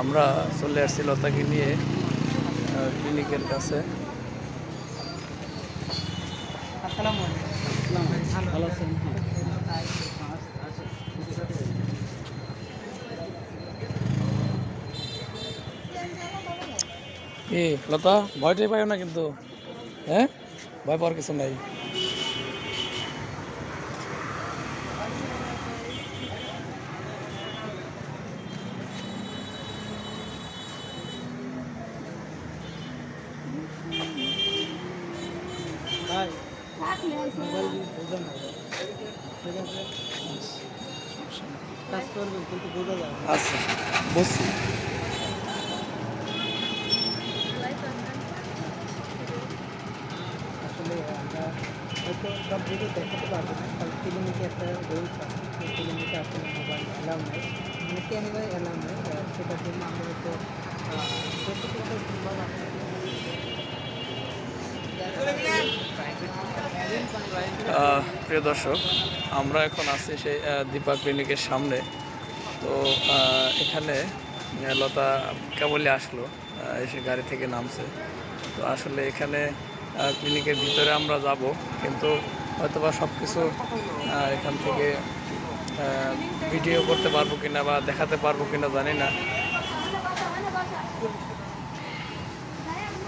আমরা চলে আসছি লতাকে নিয়ে ক্লিনিকের কাছে। কি লতা ভয়টাই পাইও না কিন্তু? হ্যাঁ? ভয় পাওয়ার কিছু নাই ভাই মোবাইল দিয়ে বোঝা না ঠিক আছে কাজ করবেন কিন্তু বোঝা যাবে না। আচ্ছা আমরা হয়তো সব ভিডিও দেখাতে পারব না কারণ ক্লিনিকে একটা রুলস আছে সেই ক্লিনিকে আসলে মোবাইল অ্যালাউ নাই। মানে ক্যামেরা অ্যালাউ নাই? আহ, সেটার জন্য আমরা হয়তো প্রত্যেকটা কিংবা আহ, প্রিয় দর্শক, আমরা এখন আছি সেই দীপা ক্লিনিকের সামনে। তো এখানে লতা কেবলই আসলো এসে গাড়ি থেকে নামছে। তো আসলে এখানে ক্লিনিকের ভিতরে আমরা যাব, কিন্তু হয়তোবা সব কিছু এখান থেকে ভিডিও করতে পারব কিনা বা দেখাতে পারব কিনা জানি না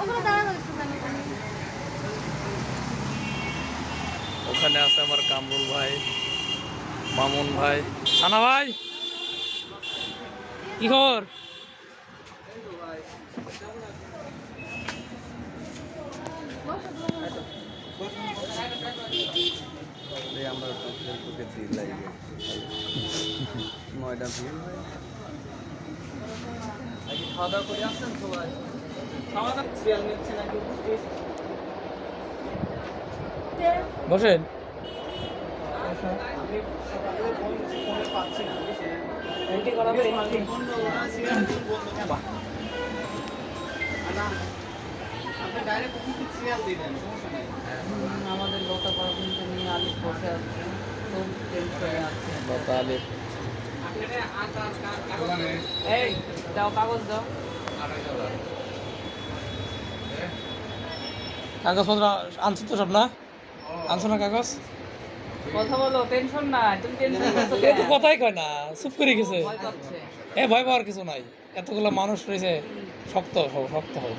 ওগুলো দাঁড়ানো একটু কেন ওখানে আছে আমার কামরুল ভাই মামুন ভাই। সানা ভাই কি খবর? খাওয়া দাওয়া করে আসছেন সবাই? খাওয়া দাওয়া সিরিয়াল নিচ্ছে নাকি বসেন। এন্ট্রি করাবে এন্ট্রি আমাদের লতা পড়াশোনা নিয়ে আলিফ বসে আছে খুব টেনশনে আছে লতা আলিফ এই দাও কাগজ দাও। কাগজপত্র আনছো তো সব না? আনছো না কাগজ? কথা বলো টেনশন না তুমি টেনশন করছ তো কথাই কয় না চুপ করে গেছে। ভয় পাচ্ছে। এ ভয় পাওয়ার কিছু নাই। এতগুলো মানুষ রয়েছে শক্ত হও শক্ত হও।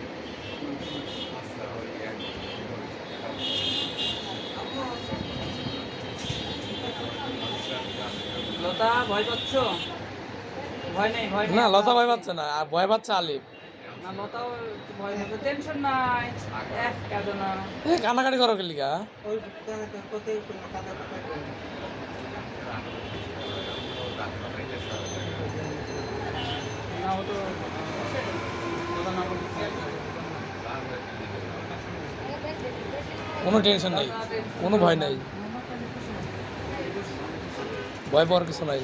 লতা ভয় পাচ্ছ? ভয় নেই ভয় না লতা ভয় পাচ্ছে না আর ভয় পাচ্ছে আলিফ। কান্নাকাটি করো কে লিগা? না ও তো লতা না বলছে কোনো টেনশন নেই কোনো ভয় নাই। ভয় পাওয়ার কিছু নাই।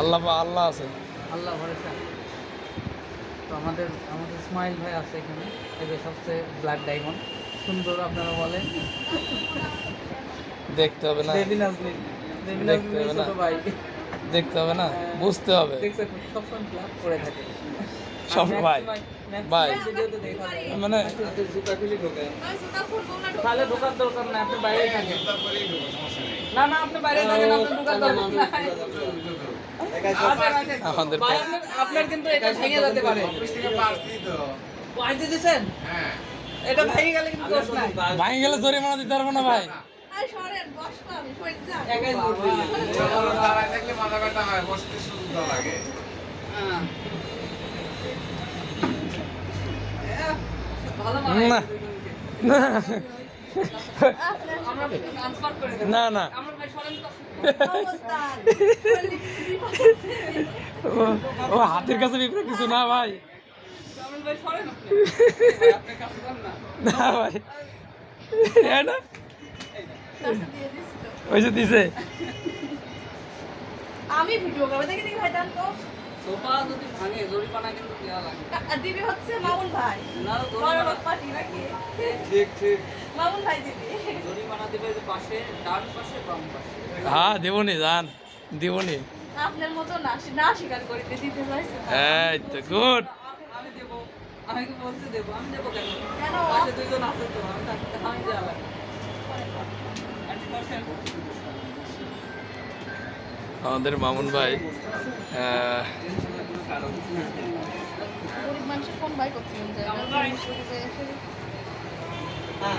আল্লাহ আল্লাহ আছে। আল্লাহ ভরসা। তো আমাদের আমাদের স্মাইল ভাই আছে এখানে এদের সবচেয়ে ব্ল্যাক ডায়মন্ড সুন্দর আপনারা বলেন। দেখতে হবে না। দেবী নাজনীন দেবী দেখতে নাজনীন হবে না। ছোট ভাই। দেখতে হবে না? বুঝতে হবে। সবসময় ব্ল্যাক করে থাকে। সব ভাই ভাই। মানে তাহলে ঢোকার দরকার নাই আপনি বাইরেই থাকেন। না না আপনি বাইরে থাকেন আপনি ঢোকার দরকার নাই। আসেন, আসেন। আমাদের ভাই, আপনার- আপনার কিন্তু এটা ভেঙে যেতে পারে। পাইতে দিছেন এটা ভেঙে গেলে কিন্তু দোষ নাই। ভাঙে গেলে জরিমানা দিতে পারব না ভাই। হ্যাঁ। না। না না। ও- হাতের কাছে বিপরে কিছু না ভাই। না না ভাই। এ না? দিয়ে দিছি তো। ওই যে দিছে। আমি ভিডিও করব দেখে দেখি ভাই দাম তো। সোফা যদি ভাঙে জরিমানা কিন্তু দেওয়া লাগে। দিবি হচ্ছে মামুন ভাই। না বড় জরিমানা লোক পার্টি নাকি? ঠিক ঠিক। মামুন ভাই দিবি। জরিমানা দেবে পাশে ডান পাশে বাম পাশে। হ্যাঁ দেবনি জান দিবনি। আপনার মতো না না স্বীকার করিতে দিতে চাইছে। এই তো গুড। আমি দেবো আমি কি বলতে দেবো? আমি দেবো কেন? কেন? পাশে দুইজন আছে তো আমি আমি দেওয়া লাগবে বসেন। আমাদের মামুন ভাই। মানুষের কোন ভাই করছিলেন যে হ্যাঁ।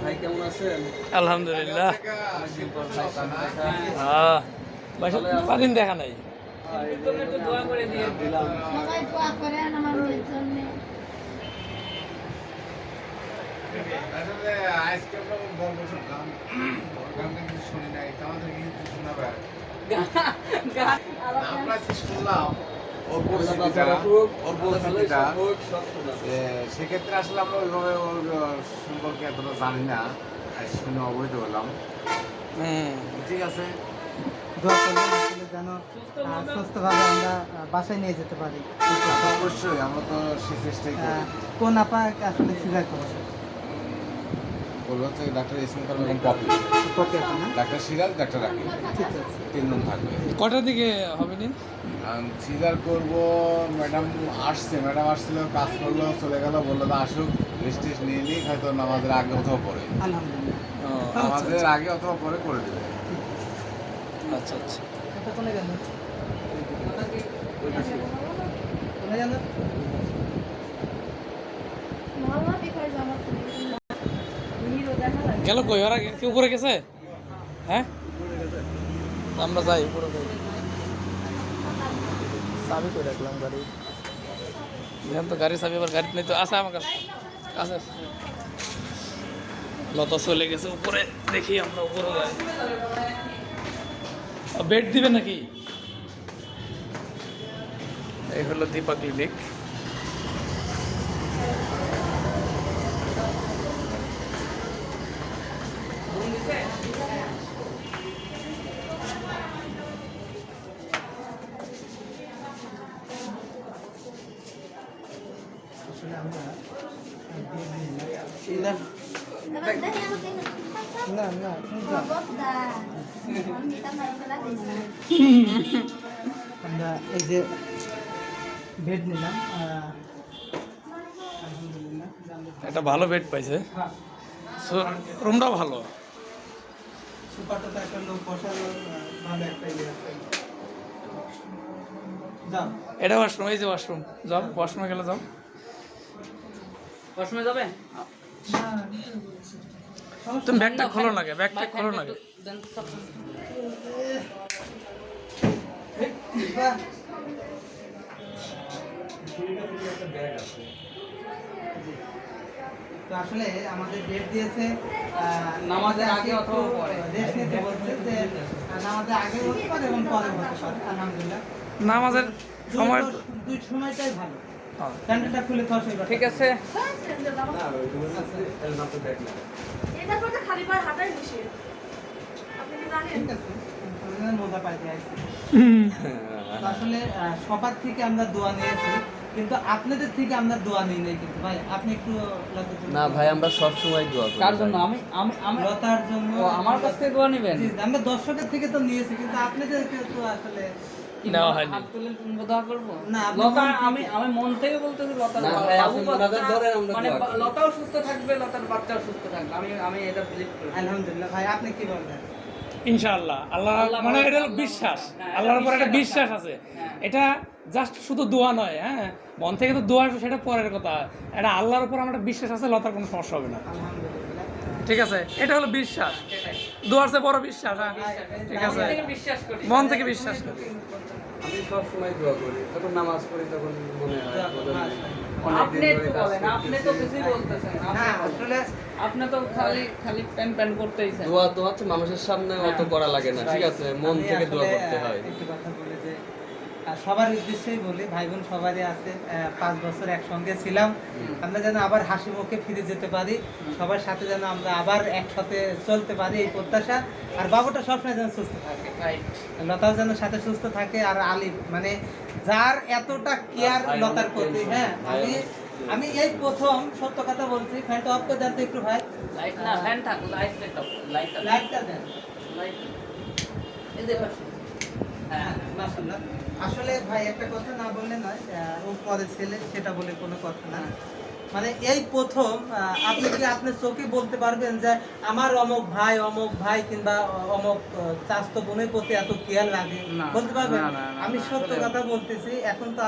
ভাই কেমন আছেন? আলহামদুলিল্লাহ। হ্যাঁ। কদিন দেখা নাই? আজকে আমরা গল্প কিন্তু শুনি আমাদের কিন্তু শোনাবে আমরা শুনলাম। ওর পরিস্থিতিটা ওর পরিস্থিতিটা সেক্ষেত্রে আসলে আমরা ওইভাবে ওর সম্পর্কে এতটা জানি না। শুনে অবহিত হলাম। হুম ঠিক আছে? যেন সুস্থভাবে আমরা বাসায় নিয়ে যেতে পারি। অবশ্যই আমরা তো সে চেষ্টাই করি। আহ, কোন আপা আসলে সিজার করছে? বলব হচ্ছে ডাক্তার ইসমিন কালাম এবং poppy. Doctor Siraj doctor Rakib. ঠিক আছে। তিনজন থাকবে। কটার দিকে হবে নি? সিজার করব ম্যাডাম আসছে। ম্যাডাম আসছিল কাজ করল চলে গেল বলল তো আসুক রেস্ট টেস্ট নিয়ে নিই হয়তো নামাজের আগে অথবা পরে। আলহামদুলিল্লাহ। আচ্ছা নামাজের আগে অথবা পরে করে দেবে। আচ্ছা আচ্ছা। এটা গেল? কোনে গেল? গেল কই? ওরা কি উপরে গেছে? হ্যাঁ? আমরা যাই উপরে যাই। চাবি করে রাখলাম গাড়ি? দেখেন তো গাড়ি চাবি আবার গাড়ি নেই তো আছে আমার কাছে আছে। লতা চলে গেছে উপরে। দেখি আমরা উপরে যাই। বেড দিবে নাকি? এই হলো দীপা ক্লিনিক। না না আমরা এই যে বেড নিলাম একটা ভালো বেড পাইছে। রুমটাও ভালো। সুপারটা একটা লোক বসার ভালো একটা ইয়ে আছে। এটা ওয়াশরুম এই যে ওয়াশরুম যাও ওয়াশরুমে গেলে যাও। কসমে যাবে তুমি ব্যাগটা খোলো না ব্যাগটা খোলো না। তো আসলে আমাদের ডেট দিয়েছে আহ, নামাজের আগে অথবা পরে। রেস্ট নিতে বলছে যে নামাজের আগে হতে পারে এবং পরে হতে পারে আলহামদুলিল্লাহ নামাজের সময় দুই সময়টাই ভালো খুলে খাওয়া সেই ঠিক আছে। এটা করতে খালি পায়ে হাঁটাই নিষেধ আপনি কি জানেন? ঠিক আছে। আমি মজা পাইতে আইছি আসলে সবার থেকে আমরা দোয়া নিয়েছি কিন্তু আপনাদের থেকে আমরা দোয়া নিই নাই কিন্তু। ভাই আপনি একটু না ভাই আমরা সব সময় দোয়া করি কার জন্য? আমি আমি লতার জন্য আমার কাছ থেকে দোয়া নেবেন? আমরা দর্শকের থেকে তো নিয়েছি কিন্তু আপনাদের তো আসলে নেওয়া হয়নি। তুলে তুমি দোয়া করব? না, আপনি লতা আমি আমি মন থেকে বলতেছি লতা না, ভাই, আপনি বাবু মোনাজাত বাচ্চা, ধরেন, আমরা মানে দোয়া বা- করি। লতাও সুস্থ থাকবে লতার বাচ্চাও সুস্থ থাকবে। আমি আমি এটা বিলিভ করি। আলহামদুলিল্লাহ ভাই আপনি কি বলবেন? ইনশাআল্লাহ আল্লাহ মানে এটা বিশ্বাস। হ্যাঁ, আল্লাহর উপর একটা বিশ্বাস আছে। হ্যাঁ। এটা জাস্ট শুধু দোয়া নয় হ্যাঁ? মন থেকে তো দোয়া সেটা পরের কথা। এটা আল্লাহর উপর আমার একটা বিশ্বাস আছে লতার কোনো সমস্যা হবে না। ঠিক আছে? এটা হলো বিশ্বাস। বড় বিশ্বাস হ্যাঁ। ঠিক আছে। মন থেকে বিশ্বাস করি। মন থেকে বিশ্বাস করি। আমি সব সময় দোয়া করি। যখন নামাজ পড়ি তখন মনে হয় মাশাআল্লাহ। আপনি একটু বলেন আপনি তো কিছুই বলতেছেন আপনি আসলে আপনি তো খালি খালি প্যান প্যান করতেই দোয়া তো হচ্ছে মানুষের সামনে অত করা লাগে না ঠিক আছে? মন থেকে দোয়া করতে হয়। একটু কথা সবার উদ্দেশ্যেই বলি ভাই বোন সবারই আছে পাঁচ বছর একসঙ্গে ছিলাম। আমরা যেন আবার হাসি মুখে ফিরে যেতে পারি সবার সাথে যেন আমরা আবার একসাথে চলতে পারি এই প্রত্যাশা। আর বাবুটা সবসময় যেন সুস্থ থাকে। লতাও যেন সাথে সুস্থ থাকে আর আলিফ মানে যার এতটা কেয়ার লতার প্রতি হ্যাঁ আমি আমি এই প্রথম সত্য কথা বলছি ফ্যানটা অফ করে দেন তো একটু ভাই। লাইট না ফ্যান থাক লাইট লাইট লাইট লাইটটা দেন। লাইট এই যে হ্যাঁ, আসলে ভাই একটা কথা না বললে নয় ও পরে ছেলে সেটা বলে কোনো কথা না। মানে এই প্রথম আপনি কি আপনার চোখে বলতে পারবেন যে আমার অমুক ভাই অমুক ভাই কিংবা অমুক চাস্ত বোনের প্রতি এত কেয়ার লাগে? বলতে পারবেন? আমি সত্য কথা বলতেছি এখন তো